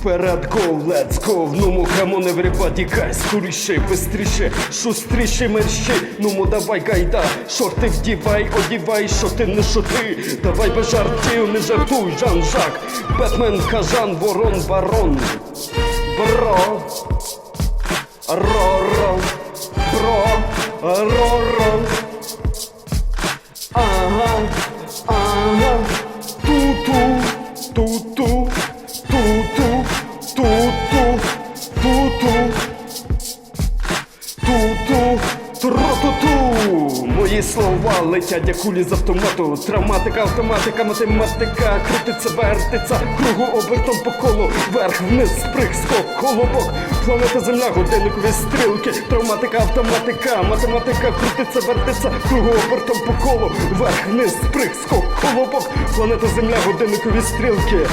Вперед, go, let's go, ну му камон, everybody, guys Скоріше, бистріше, шустріше, мерщі Ну му давай гайда, шорти вдівай, одівай, що ти не шути. Давай без жартів, не жартуй, Жан-Жак. Бетмен, кажан, ворон, барон. Бро. Ро-ро. Бро. Ро-ро. Ага, ага Ту-ту, тру-ту-ту. Мої слова летять як кулі з автомату. Травматика, автоматика, математика. Крутиться, вертиться, кругу обертом по колу. Вверх, вниз, сприг, скок, колобок Планета Земля, годинникові стрілки. Травматика, автоматика, математика. Крутиться, вертиться, кругу обертом по колу. Вверх, вниз, сприг, скок, колобок Планета Земля, годинникові стрілки